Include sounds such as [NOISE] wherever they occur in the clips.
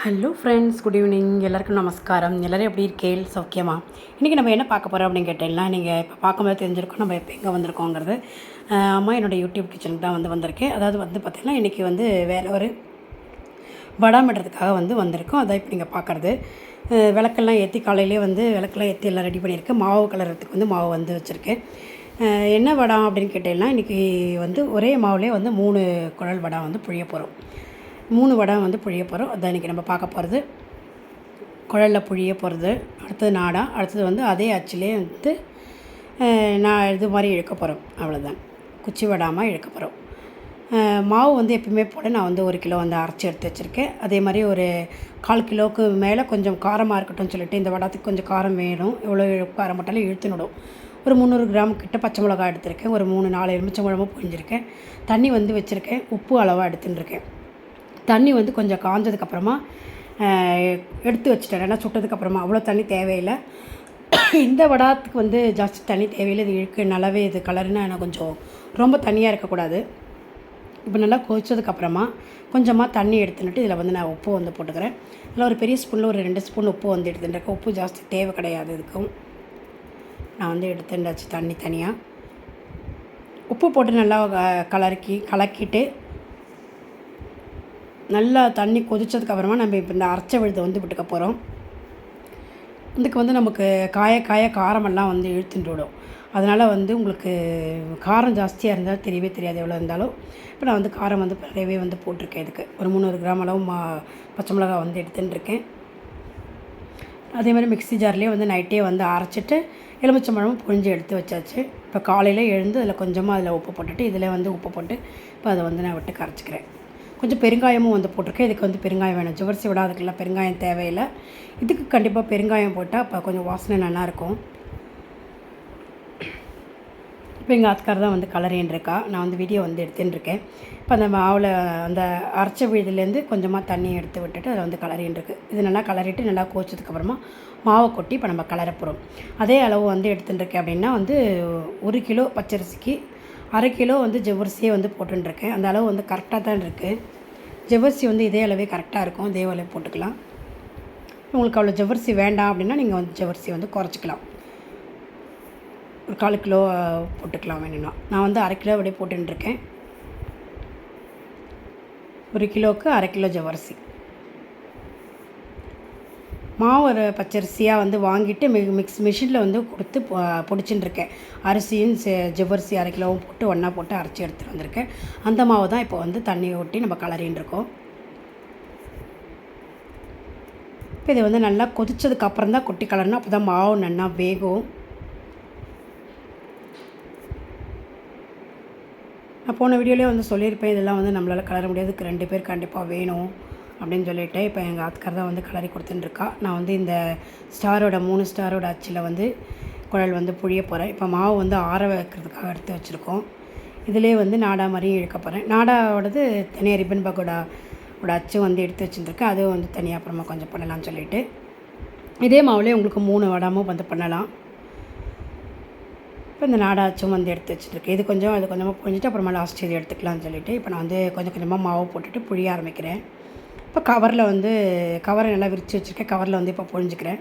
Hello friends good evening எல்லாருக்கும் நமஸ்காரம். எல்லோரும் எப்படி இருக்கேள் சௌக்கியமா? இன்றைக்கி நம்ம என்ன பார்க்க போகிறோம் அப்படின்னு கேட்டீங்கன்னா நீங்கள் இப்போ பார்க்கும்போது தெரிஞ்சிருக்கோம் நம்ம இப்போ எங்கே வந்திருக்கோங்கிறது. அம்மா என்னோடய யூடியூப் கிச்சனுக்கு தான் வந்து வந்திருக்கேன். அதாவது வந்து பார்த்திங்கன்னா இன்றைக்கி வந்து வேறு ஒரு வடாமிடுறதுக்காக வந்து வந்திருக்கோம். அதான் இப்போ நீங்கள் பார்க்குறது. விளக்கெல்லாம் ஏற்றி காலையிலே வந்து விளக்கெல்லாம் ஏற்றி எல்லாம் ரெடி பண்ணியிருக்கேன் மாவு கலர்றதுக்கு வந்து மாவு வந்து வச்சுருக்கேன். என்ன வடம் அப்படின்னு கேட்டீங்கன்னா இன்றைக்கி வந்து ஒரே மாவுலேயே வந்து மூணு குழல் வடம் வந்து புழிய போகிறோம் மூணு வடம் வந்து புழிய போகிறோம் அதான் இன்றைக்கி நம்ம பார்க்க போகிறது குழலில் புழிய போகிறது அடுத்தது நாடா அடுத்தது வந்து அதே அச்சிலே வந்து நான் இது மாதிரி இழுக்க போகிறோம் அவ்வளோதான் குச்சி விடாமல் இழுக்க போகிறோம் மாவு வந்து எப்பயுமே போட நான் வந்து ஒரு கிலோ வந்து அரைச்சி எடுத்து வச்சுருக்கேன். அதே மாதிரி ஒரு கால் கிலோவுக்கு மேலே கொஞ்சம் காரமாக இருக்கட்டும்னு சொல்லிட்டு இந்த வடத்துக்கு கொஞ்சம் காரம் வேணும். எவ்வளோ காரம் போட்டாலும் இழுத்துனுடும் ஒரு முந்நூறு கிராம் கிட்ட பச்சை மிளகா எடுத்திருக்கேன். ஒரு மூணு நாலு எலுமிச்சம் குழம்பு புரிஞ்சிருக்கேன் தண்ணி வந்து வச்சுருக்கேன். உப்பு அளவாக எடுத்துன்னு இருக்கேன் தண்ணி வந்து கொஞ்சம் காஞ்சதுக்கப்புறமா எடுத்து வச்சுட்டேன். ஏன்னா சுட்டதுக்கப்புறமா. அவ்வளோ தண்ணி தேவையில்லை. இந்த வடாத்துக்கு வந்து ஜாஸ்தி தண்ணி தேவையில்லை. இது இழுக்கு நல்லாவே இது கலருன்னா எனக்கு கொஞ்சம் ரொம்ப தண்ணியாக இருக்கக்கூடாது. இப்போ நல்லா கொதிச்சதுக்கப்புறமா கொஞ்சமாக தண்ணி எடுத்துன்னுட்டு இதில் வந்து நான் உப்பு வந்து போட்டுக்கிறேன். அதில் ஒரு பெரிய ஸ்பூனில் ஒரு ரெண்டு ஸ்பூன் உப்பு வந்து எடுத்துட்டுருக்கேன் உப்பு ஜாஸ்தி தேவை கிடையாது இதுக்கும். நான் வந்து எடுத்துட்டாச்சு தண்ணி தனியாக உப்பு போட்டு நல்லா க- கலக்கி கலக்கிட்டு நல்லா தண்ணி கொதித்ததுக்கப்புறமா நம்ம இப்போ இந்த அரைச்ச விழுதை வந்து விட்டுக்க போகிறோம் இதுக்கு வந்து நமக்கு காய காய காரமெல்லாம் வந்து இழுத்துட்டு விடும் அதனால் வந்து உங்களுக்கு காரம் ஜாஸ்தியாக இருந்தால் தெரியவே தெரியாது எவ்வளோ இருந்தாலும். இப்போ நான் வந்து காரம் வந்து நிறையவே வந்து போட்டிருக்கேன் இதுக்கு. ஒரு முந்நூறு கிராம் அளவு மா பச்சை மிளகா வந்து எடுத்துட்டுருக்கேன். அதே மாதிரி மிக்ஸி ஜார்லேயே வந்து நைட்டே வந்து அரைச்சிட்டு எலுமிச்சம்பழமும் புழிஞ்சு எடுத்து வச்சாச்சு. இப்போ காலையில் எழுந்து அதில் கொஞ்சமாக அதில் உப்பு போட்டுட்டு இதில் வந்து உப்பு போட்டு இப்போ அதை வந்து நான் விட்டு கரைச்சிக்கிறேன். கொஞ்சம் பெருங்காயமும் வந்து போட்டிருக்கேன். இதுக்கு வந்து பெருங்காயம் வேணும். ஜுவர்சி விட பெருங்காயம் தேவையில்லை. இதுக்கு கண்டிப்பாக பெருங்காயம் போட்டால் அப்போ கொஞ்சம் வாசனை நல்லாயிருக்கும். இப்போ எங்கள் ஆத்துக்கார் தான் வந்து கலரின்னு இருக்கா நான் வந்து வீடியோ வந்து எடுத்துன்னு இருக்கேன் இப்போ அந்த மாவில் அந்த அரைச்ச விழுதுலேருந்து கொஞ்சமாக தண்ணி எடுத்து விட்டுட்டு அதை வந்து கலரின்னு இது நல்லா கலரிட்டு நல்லா கோச்சதுக்கப்புறமா மாவை கொட்டி இப்போ நம்ம கலர அதே அளவு வந்து எடுத்துட்டுருக்கேன் அப்படின்னா வந்து ஒரு கிலோ பச்சரிசிக்கு அரை கிலோ வந்து ஜவ்வரிசியே வந்து போட்டுருக்கேன் அந்த அளவு வந்து கரெக்டாக தான் இருக்குது ஜவ்வரிசி வந்து இதே அளவே கரெக்டாக இருக்கும். இதே அளவு போட்டுக்கலாம். உங்களுக்கு அவ்வளோ ஜவ்வரிசி வேண்டாம் அப்படின்னா நீங்கள் வந்து ஜவ்வரிசி வந்து குறைச்சிக்கலாம். ஒரு கால் கிலோ போட்டுக்கலாம் வேணும்னா. நான் வந்து அரை கிலோ அப்படியே போட்டுருக்கேன் ஒரு கிலோவுக்கு அரை கிலோ ஜவ்வரிசி. மாவு ஒரு பச்சரிசியாக வந்து வாங்கிட்டு மி மிக்ஸ் மிஷினில் வந்து கொடுத்து பிடிச்சிட்டுருக்கேன். அரிசியும் ஜவ்வரிசி அரை கிலோவும் போட்டு ஒன்றா போட்டு அரைச்சி எடுத்துகிட்டு வந்திருக்கேன். அந்த மாவு தான் இப்போ வந்து தண்ணி ஊட்டி நம்ம கலரின்னு இருக்கோம். இப்போ இது வந்து நல்லா கொதித்ததுக்கப்புறம் தான் கொட்டி கலரணும். அப்போ தான் மாவு நல்லா வேகும். நான் போன வீடியோலேயே வந்து சொல்லியிருப்பேன் இதெல்லாம் வந்து நம்மளால் கலர முடியாதுக்கு ரெண்டு பேர் கண்டிப்பாக வேணும். அப்படின்னு சொல்லிட்டு இப்போ எங்கள் ஆத்துக்கார் தான் வந்து கலரி கொடுத்துட்டுருக்கா. நான் வந்து இந்த ஸ்டாரோட மூணு ஸ்டாரோட அச்சில் வந்து குழல் வந்து புழிய போகிறேன் இப்போ மாவு வந்து ஆற வைக்கிறதுக்காக எடுத்து வச்சுருக்கோம். இதிலே வந்து நாடா மாதிரியும் இழுக்க போகிறேன் நாடாவோடது தனியாக ரிப்பன் பக்கோடா ஓட அச்சு வந்து எடுத்து வச்சுருக்கேன் அதுவும் வந்து தனியாக அப்புறமா கொஞ்சம் பண்ணலாம்னு சொல்லிட்டு. இதே மாவுலேயே உங்களுக்கு மூணு வடமும் வந்து பண்ணலாம். இப்போ இந்த நாடா அச்சும் வந்து எடுத்து வச்சுருக்கேன். இது கொஞ்சம் அது கொஞ்சமாக புழிஞ்சிட்டு அப்புறமா லாஸ்ட் இது எடுத்துக்கலாம்னு சொல்லிட்டு இப்போ நான் வந்து கொஞ்சம் கொஞ்சமாக மாவு போட்டுட்டு புழிய ஆரம்பிக்கிறேன். இப்போ கவரில் வந்து கவரை நல்லா விரித்து வச்சுருக்கேன். கவரில் வந்து இப்போ புழிஞ்சிக்கிறேன்.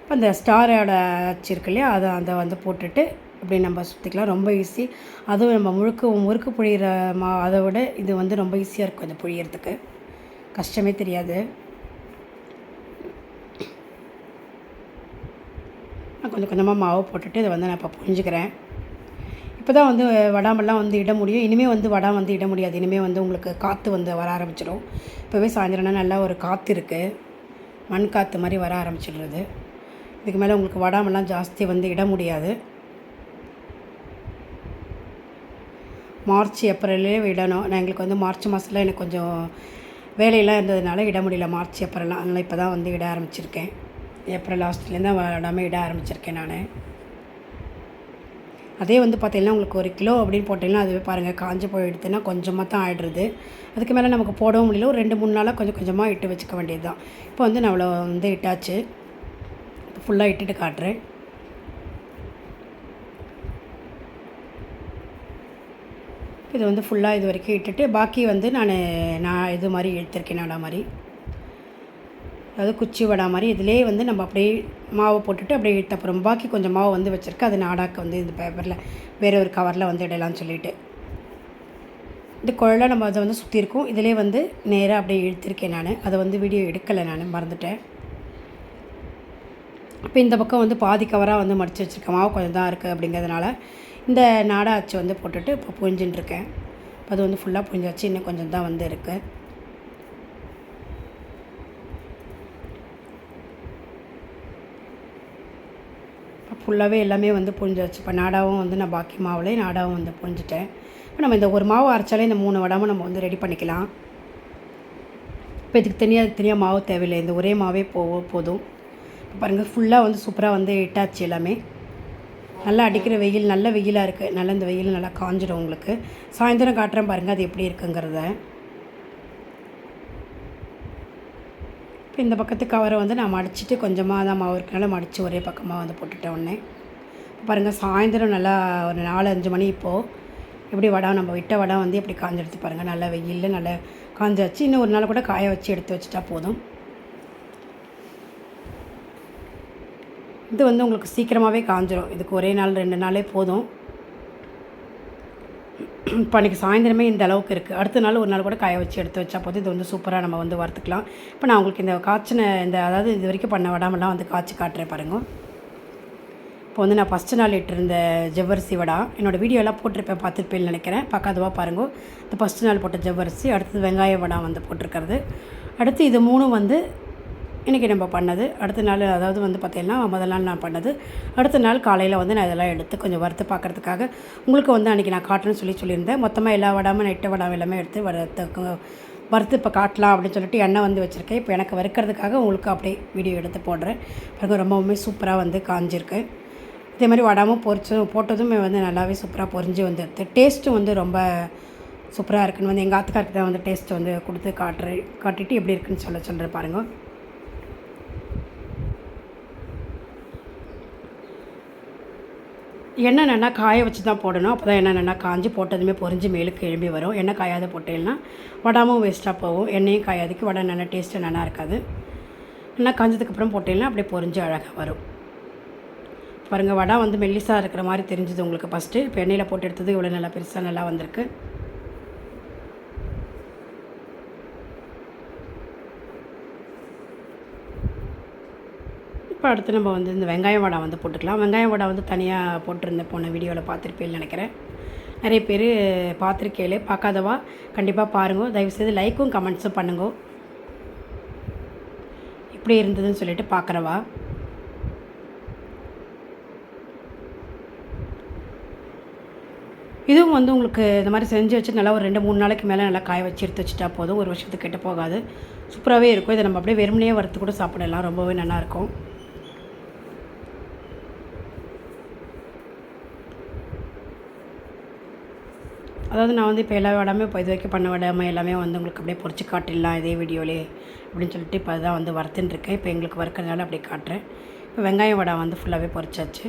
இப்போ அந்த ஸ்டாரோட அச்சு இருக்கு இல்லையா? அதை அதை வந்து போட்டுட்டு இப்படி நம்ம சுற்றிக்கலாம் ரொம்ப ஈஸி அதுவும் நம்ம முழுக்க முறுக்கு புழியிற மா அதை விட இது வந்து ரொம்ப ஈஸியாக இருக்கும் இந்த புழியறதுக்கு. கஷ்டமே தெரியாது. நான் கொஞ்சம் கொஞ்சமாக மாவு போட்டுட்டு இதை வந்து நான் இப்போ புரிஞ்சுக்கிறேன் இப்போ தான் வந்து வடாமெல்லாம் வந்து இட முடியும். இனிமேல் வந்து வடம் வந்து இட முடியாது. இனிமேல் வந்து உங்களுக்கு காற்று வந்து வர ஆரம்பிச்சிடும் இப்போவே சாயந்தரம்னா நல்லா ஒரு காற்று இருக்குது மண் காற்று மாதிரி வர ஆரம்பிச்சிடுறது. இதுக்கு மேலே உங்களுக்கு வடாமெல்லாம் ஜாஸ்தி வந்து இட முடியாது. மார்ச் ஏப்ரல்லே விடணும் நான் எங்களுக்கு வந்து மார்ச் மாதத்தில் எனக்கு கொஞ்சம் வேலையெல்லாம் இருந்ததுனால இட முடியல. மார்ச் ஏப்ரல்லாம் அதனால் இப்போ தான் வந்து இட ஆரம்பிச்சிருக்கேன். ஏப்ரல் லாஸ்ட்லேருந்து தான் விடாமல் இட ஆரம்பிச்சிருக்கேன் நான். அதே வந்து பார்த்தீங்கன்னா உங்களுக்கு ஒரு கிலோ அப்படின்னு போட்டிங்கன்னா அதுவே பாருங்கள் காஞ்சு போயிடுதுன்னா கொஞ்சமாக தான் ஆயிடுறது. அதுக்கு மேலே நமக்கு போடவும் முடியல. ஒரு ரெண்டு மூணு நாளாக கொஞ்சம் கொஞ்சமாக இட்டு வச்சுக்க வேண்டியது தான் இப்போ வந்து நான் அவ்வளோ வந்து இட்டாச்சு. ஃபுல்லாக இட்டுட்டு காட்டுறேன். இது வந்து ஃபுல்லாக இது வரைக்கும் இட்டுட்டு பாக்கி வந்து நான் நான் இது மாதிரி எடுத்திருக்கேன் நாடா மாதிரி. அதாவது குச்சி வடா மாதிரி இதிலே வந்து நம்ம அப்படியே மாவை போட்டுட்டு அப்படியே இழுத்த அப்புறம் பாக்கி கொஞ்சம் மாவு வந்து வச்சுருக்கேன் அது நாடாக்கு வந்து இந்த பேப்பரில் வேறு ஒரு கவரில் வந்து இடலாம்னு சொல்லிட்டு. இந்த குழலை நம்ம அதை வந்து சுற்றி இருக்கும். இதிலே வந்து நேராக அப்படியே இழுத்திருக்கேன் நான். அதை வந்து வீடியோ எடுக்கலை நான் மறந்துட்டேன். இப்போ இந்த பக்கம் வந்து பாதி கவராக வந்து மடித்து வச்சுருக்கேன். மாவு கொஞ்சம் தான் இருக்குது அப்படிங்கிறதுனால இந்த நாடா அச்சு வந்து போட்டுட்டு இப்போ புரிஞ்சுட்டுருக்கேன் அது வந்து ஃபுல்லாக புழிஞ்சாச்சு. இன்னும் கொஞ்சம் தான் வந்து இருக்குது ஃபுல்லாகவே எல்லாமே வந்து புழிஞ்சாச்சு இப்போ நாடாவும் வந்து நான் பாக்கி மாவுலேயே நாடாவும் வந்து புழிஞ்சிட்டேன் இப்போ நம்ம இந்த ஒரு மாவு அரைச்சாலே இந்த மூணு வடாமல் நம்ம வந்து ரெடி பண்ணிக்கலாம். இப்போ இதுக்கு தனியாக தனியாக மாவு தேவையில்லை. இந்த ஒரே மாவே போ போதும். இப்போ பாருங்கள் ஃபுல்லாக வந்து சூப்பராக வந்து இட்டாச்சு எல்லாமே. நல்லா அடிக்கிற வெயில் நல்ல வெயிலாக இருக்குது நல்லா இந்த வெயில் நல்லா காஞ்சிடும் உங்களுக்கு. சாயந்தரம் காட்டுறேன் பாருங்கள் அது எப்படி இருக்குங்கிறத. இப்போ இந்த பக்கத்து கவரை வந்து நான் மடிச்சிட்டு கொஞ்சமாக தான் மாவு இருக்கனால மடித்து ஒரே பக்கமாக வந்து போட்டுட்டேன் உடனே. பாருங்கள் சாயந்தரம் நல்லா ஒரு நாலு அஞ்சு மணி இப்போது எப்படி வடம் நம்ம விட்ட வடம் வந்து எப்படி காஞ்செடுத்து பாருங்கள் நல்லா வெயிலில் நல்லா காஞ்சாச்சு. இன்னும் ஒரு நாள் கூட காய வச்சு எடுத்து வச்சுட்டா போதும். இது வந்து உங்களுக்கு சீக்கிரமாகவே காஞ்சிரும். இதுக்கு ஒரே நாள் ரெண்டு நாளே போதும். [CLEARS THROAT] இப்போ அன்றைக்கி சாயந்தரமே இந்த அளவுக்கு இருக்குது அடுத்த நாள் ஒரு நாள் கூட காய வச்சு எடுத்து வச்சா போதும். இது வந்து சூப்பராக நம்ம வந்து வறுத்துக்கலாம். இப்போ நான் உங்களுக்கு இந்த காய்ச்சின இந்த அதாவது இது வரைக்கும் பண்ண வடாமெல்லாம் வந்து காய்ச்சி காட்டுறேன் பாருங்கள் இப்போ வந்து நான் ஃபஸ்ட்டு நாள் இட்டிருந்த ஜவ்வரிசி வடா என்னோடய வீடியோலாம் போட்டிருப்பேன் பார்த்துருப்பேன்னு நினைக்கிறேன். பார்க்காதவா பாருங்கள் இந்த ஃபஸ்ட்டு நாள் போட்ட ஜவ்வரிசி அடுத்தது வெங்காய வடா வந்து போட்டிருக்கிறது. அடுத்து இது மூணும் வந்து இன்றைக்கி நம்ம பண்ணது அடுத்த நாள் அதாவது வந்து பார்த்தீங்கன்னா முதல் நாள் நான் பண்ணது. அடுத்த நாள் காலையில் வந்து நான் இதெல்லாம் எடுத்து கொஞ்சம் வறுத்து பார்க்குறதுக்காக உங்களுக்கு வந்து அன்றைக்கி நான் காட்டுறேன்னு சொல்லி சொல்லியிருந்தேன். மொத்தமாக எல்லா வடாமல் நெட்டை வடாமல் எல்லாமே எடுத்து வறுத்து வறுத்து இப்போ காட்டலாம் அப்படின்னு சொல்லிட்டு எண்ணெய் வந்து வச்சுருக்கேன். இப்போ எனக்கு வறுக்கிறதுக்காக உங்களுக்கு அப்படியே வீடியோ எடுத்து போடுறேன். பிறகு ரொம்பவுமே சூப்பராக வந்து காஞ்சிருக்கு. இதே மாதிரி வடாமல் பொரிச்சும் போட்டதுமே வந்து நல்லாவே சூப்பராக பொரிஞ்சு வந்துடுது டேஸ்ட்டும் வந்து ரொம்ப சூப்பராக இருக்குன்னு வந்து எங்கள் ஆத்துக்காருக்கு தான் வந்து டேஸ்ட் வந்து கொடுத்து காட்டுறேன். காட்டிட்டு எப்படி இருக்குன்னு சொல்ல சொல்கிறேன் பாருங்கள் எண்ணெய் நல்லா காய வச்சு தான் போடணும். அப்போ தான் எண்ணெய் நல்லா காஞ்சி போட்டதுமே பொரிஞ்சு மேலுக்கு எழும்பி வரும். எண்ணெய் காயாத போட்டேன்னா வடாமும் வேஸ்ட்டாக போகும். எண்ணெயும் காயாதுக்கு வடை நல்லா டேஸ்ட்டு நல்லா இருக்காது. நல்லா காஞ்சதுக்கப்புறம் போட்டேன்னா அப்படியே பொரிஞ்சு அழகாக வரும். பாருங்கள் வடை வந்து மெல்லிசாக இருக்கிற மாதிரி தெரிஞ்சுது உங்களுக்கு ஃபஸ்ட்டு இப்போ எண்ணெயில் போட்டு எடுத்தது இவ்வளோ நல்லா பெருசாக நல்லா வந்திருக்கு. இப்போ அடுத்து நம்ம வந்து இந்த வெங்காயம் வடை வந்து போட்டுக்கலாம். வெங்காயம் வடை வந்து தனியாக போட்டிருந்தேன் போன வீடியோவில் பார்த்துருப்பேன்னு நினைக்கிறேன். நிறைய பேர் பார்த்துருக்கேளே. பார்க்காதவா? கண்டிப்பாக பாருங்கள் தயவுசெய்து லைக்கும் கமெண்ட்ஸும் பண்ணுங்க. இப்படி இருந்ததுன்னு சொல்லிட்டு பார்க்குறவா? இதுவும் வந்து உங்களுக்கு இந்த மாதிரி செஞ்சு வச்சு நல்லா ஒரு ரெண்டு மூணு நாளைக்கு மேலே நல்லா காய வச்சு எடுத்து வச்சுட்டா போதும். ஒரு வருஷத்துக்கு கெட்டு போகாது. சூப்பராகவே இருக்கும். இதை நம்ம அப்படியே வெறுமனையே வறுத்து கூட சாப்பிடலாம். ரொம்பவே நல்லாயிருக்கும் அதாவது நான் வந்து இப்போ எல்லா வடாமே இப்போ இது வரைக்கும் பண்ண விடாமல் எல்லாமே வந்து உங்களுக்கு அப்படியே பொறிச்சு காட்டிடலாம் இதே வீடியோலே அப்படின்னு சொல்லிட்டு இப்போ அதுதான் வந்து வறுத்துட்டுருக்கேன் இப்போ எங்களுக்கு வறுக்கிறதுனால அப்படியே காட்டுறேன். இப்போ வெங்காயம் வடை வந்து ஃபுல்லாகவே பொறிச்சாச்சு.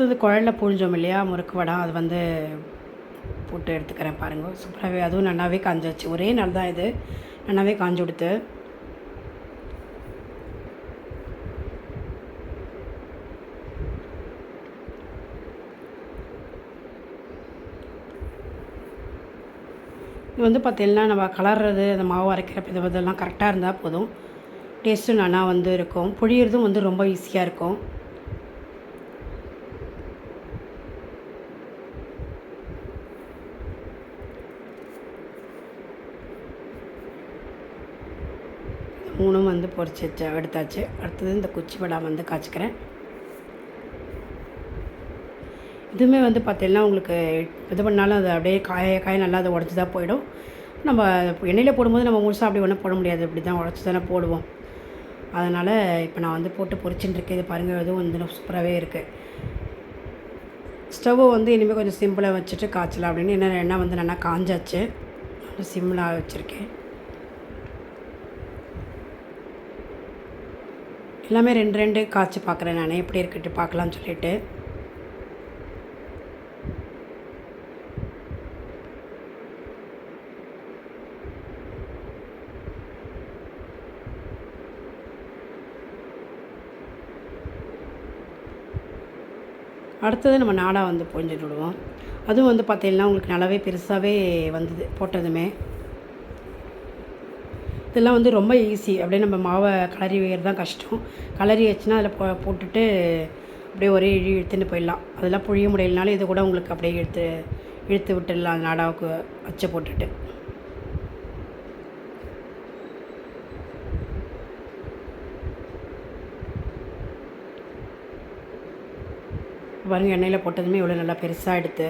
அடுத்தது குழல்ல புழிஞ்சோம் இல்லையா முறுக்கு வடம் அது வந்து போட்டு எடுத்துக்கிறேன் பாருங்கள் சூப்பராகவே அதுவும் நல்லாவே காஞ்சாச்சு ஒரே நாள் தான் இது. நல்லாவே காஞ்சு கொடுத்து. இது வந்து பார்த்தீங்கன்னா நம்ம கலர்றது அந்த மாவு அரைக்கிறப்ப இது இதெல்லாம் கரெக்டாக இருந்தால் போதும். டேஸ்ட்டும் நல்லா வந்து இருக்கும். புழியறதும் வந்து ரொம்ப ஈஸியாக இருக்கும். பொறிச்சு எடுத்தாச்சு. அடுத்தது இந்த குச்சி வடாம் வந்து காய்ச்சிக்கிறேன். இதுவுமே வந்து பார்த்தீங்கன்னா உங்களுக்கு இது பண்ணாலும் அது அப்படியே காய காய நல்லா அதை உடச்சி தான் போயிடும். நம்ம எண்ணெயில் போடும்போது நம்ம முழுசாக அப்படி ஒன்றும் போட முடியாது. இப்படி தான் உடச்சி தானே போடுவோம். அதனால் இப்போ நான் வந்து போட்டு பொறிச்சுட்டுருக்கேன் இது பாருங்கள் இதுவும் வந்து சூப்பராகவே இருக்குது ஸ்டவ்வை வந்து இனிமேல் கொஞ்சம் சிம்பிளாக வச்சுட்டு காய்ச்சலாம் அப்படின்னு. என்ன எண்ணெய் வந்து நல்லா காஞ்சாச்சு. சிம்மில் வச்சுருக்கேன். எல்லாமே ரெண்டு ரெண்டு காய்ச்சி பார்க்குறேன் நான். எப்படி இருக்கிட்டு பார்க்கலாம்னு சொல்லிட்டு. அடுத்தது நம்ம நாடாக வந்து புழிஞ்சிட்டு விடுவோம் அதுவும் வந்து பார்த்திங்கன்னா உங்களுக்கு நல்லாவே பெருசாகவே வந்தது போட்டதுமே. இதெல்லாம் வந்து ரொம்ப ஈஸி அப்படியே நம்ம மாவை கலரி வைக்கிறது தான் கஷ்டம். கலரி வச்சுன்னா அதில் போ போட்டுட்டு அப்படியே ஒரே இழி இழுத்துன்னு போயிடலாம். அதெல்லாம் புழிய முடியலனாலும் இது கூட உங்களுக்கு அப்படியே இழுத்து இழுத்து விட்டுடலாம். நாடாவுக்கு அச்சை போட்டுட்டு. பாருங்கள் எண்ணெயில் போட்டதுமே இவ்வளோ நல்லா பெருசாக எடுத்து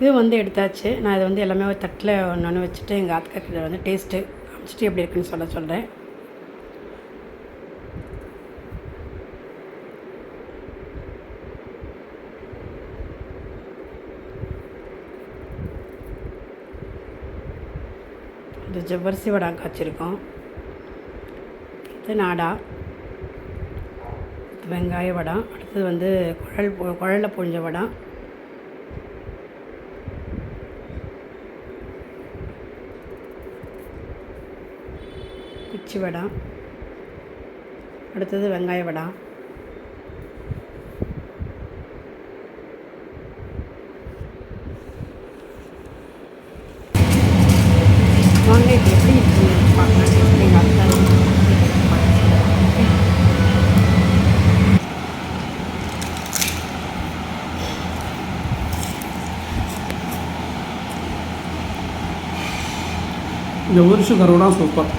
இது வந்து எடுத்தாச்சு. நான் இதை வந்து எல்லாமே ஒரு தட்டில் ஒன்று வச்சுட்டு எங்கள் ஆத்துக்காரத்தில் வந்து டேஸ்ட்டு காமிச்சிட்டு எப்படி இருக்குன்னு சொல்ல சொல்கிறேன் இந்த ஜவ்வரிசி வடா காய்ச்சிருக்கோம். இது நாடா. வெங்காய வடை. அடுத்தது வந்து குழல் குழலில் குழல்ல பொழிஞ்ச வடை. குச்சி வடை. அடுத்தது வெங்காய வடை. வாங்க எப்படி இருக்குன்னு பார்க்கலாம். எங்கள் அத்தை இந்த ஒரு கருவடா சூப்பர்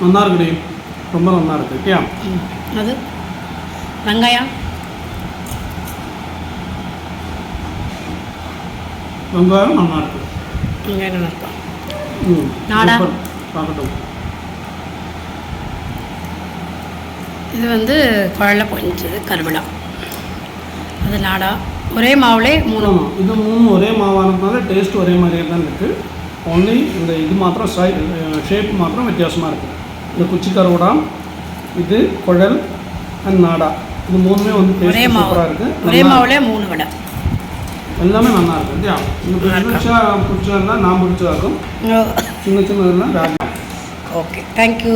நல்லா இருக்குடி ரொம்ப நல்லா இருக்கு ஓகே. அது? வெங்காயம்? வெங்காயம் நல்லா இருக்கு வெங்காயம் நல்லா இருக்கும் ம். நாடா? பார்க்கட்டும். இது வந்து குழல்ல பொழிஞ்சது கருவிடா. அது நாடா? ஒரே மாவுலே மூணு. இது மூணு ஒரே மாவானதுனால டேஸ்ட் ஒரே மாதிரியே தான் இருக்குது ஒன்லி இந்த இது மாத்திரம் ஷேப் மாத்திரம் வித்தியாசமாக இருக்குது இந்த குச்சி கருவடா இது குழல் அண்ட் நாடா. இது மூணுமே வந்து ஒரே சூப்பராக இருக்குது ஒரே மாவுலே மூணு வடை. எல்லாமே நல்லா இருக்கு. இல்லையா பிடிச்சா பிடிச்சதெல்லாம் நான் பிடிச்சதாக்கும் சின்ன சின்னதெல்லாம் ராஜா ஓகே. தேங்க்யூ